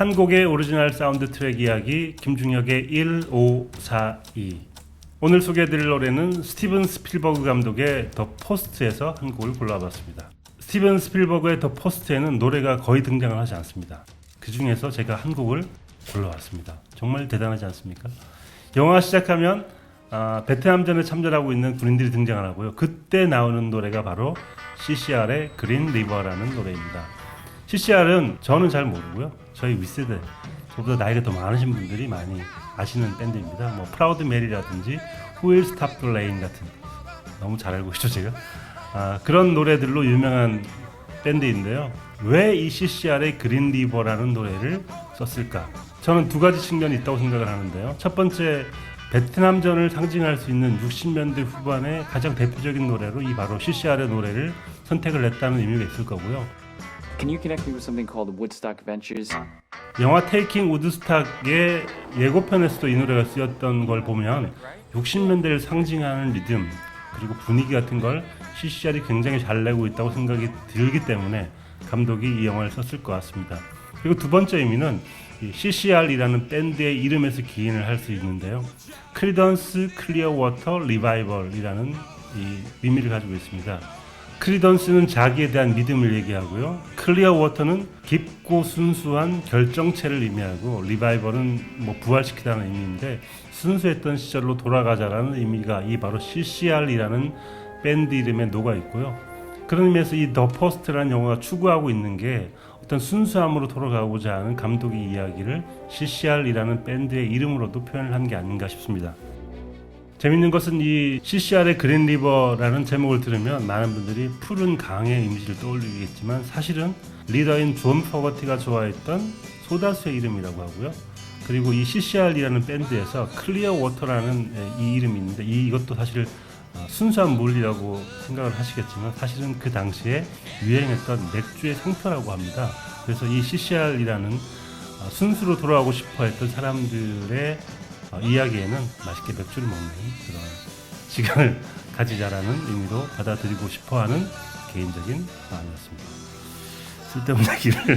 한 곡의 오리지널 사운드 트랙 이야기 김중혁의 1542 오늘 소개해드릴 노래는 스티븐 스필버그 감독의 더 포스트에서 한 곡을 골라봤습니다. 스티븐 스필버그의 더 포스트에는 노래가 거의 등장을 하지 않습니다. 그 중에서 제가 한 곡을 골라왔습니다. 정말 대단하지 않습니까? 영화 시작하면 아, 베트남전에 참전하고 있는 군인들이 등장을 하고요. 그때 나오는 노래가 바로 CCR의 그린 리버라는 노래입니다. CCR은 저는 잘 모르고요. 저희 윗세대, 저보다 나이가 더 많으신 분들이 많이 아시는 밴드입니다. 뭐 프라우드 메리라든지 Stop the Rain 같은 너무 잘 알고 있죠 제가. 아, 그런 노래들로 유명한 밴드인데요. 왜 이 CCR의 그린 리버라는 노래를 썼을까? 저는 두 가지 측면이 있다고 생각을 하는데요. 첫 번째 베트남전을 상징할 수 있는 60년대 후반의 가장 대표적인 노래로 이 바로 CCR의 노래를 선택을 했다는 의미가 있을 거고요. Can you connect me with something called Woodstock Ventures? 영화 테이킹 우드스탁의 예고편에서도 이 노래가 쓰였던 걸 보면 60년대를 상징하는 리듬 그리고 분위기 같은 걸 CCR이 굉장히 잘 내고 있다고 생각이 들기 때문에 감독이 이 영화를 썼을 것 같습니다. 그리고 두 번째 의미는 이 CCR이라는 밴드의 이름에서 기인을 할 수 있는데요. 크리던스 클리어 워터 리바이벌이라는 이 의미를 가지고 있습니다. 크리던스는 자기에 대한 믿음을 얘기하고요. 클리어 워터는 깊고 순수한 결정체를 의미하고 리바이벌은 뭐 부활시키다는 의미인데 순수했던 시절로 돌아가자라는 의미가 이 바로 CCR이라는 밴드 이름에 녹아 있고요. 그런 의미에서 이더 포스트라는 영화가 추구하고 있는 게 어떤 순수함으로 돌아가고자 하는 감독의 이야기를 CCR이라는 밴드의 이름으로도 표현을 한 게 아닌가 싶습니다. 재밌는 것은 이 CCR의 그린 리버라는 제목을 들으면 많은 분들이 푸른 강의 이미지를 떠올리겠지만 사실은 리더인 존 퍼거티가 좋아했던 소다수의 이름이라고 하고요. 그리고 이 CCR이라는 밴드에서 클리어 워터라는 이 이름이 있는데 이 이것도 사실 어, 순수한 물이라고 생각을 하시겠지만 사실은 그 당시에 유행했던 맥주의 상표라고 합니다. 그래서 이 CCR이라는 어, 순수로 돌아가고 싶어 했던 사람들의 어, 이야기에는 맛있게 맥주를 먹는 그런 시간을 가지자라는 의미로 받아들이고 싶어하는 개인적인 마음이었습니다. 쓸데없는 얘기를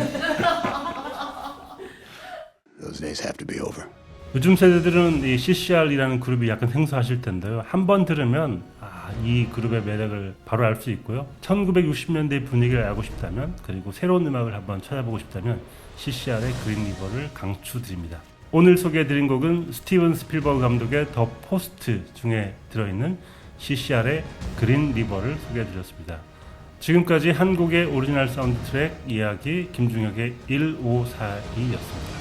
Those days have to be over. 요즘 세대들은 이 CCR이라는 그룹이 약간 생소하실 텐데요. 한 번 들으면 아, 이 그룹의 매력을 바로 알 수 있고요. 1960년대 분위기를 알고 싶다면 그리고 새로운 음악을 한번 찾아보고 싶다면 CCR의 그린 리버를 강추드립니다. 오늘 소개해드린 곡은 스티븐 스필버그 감독의 더 포스트 중에 들어있는 CCR의 그린 리버를 소개해드렸습니다. 지금까지 한국의 오리지널 사운드 트랙 이야기 김중혁의 1542였습니다.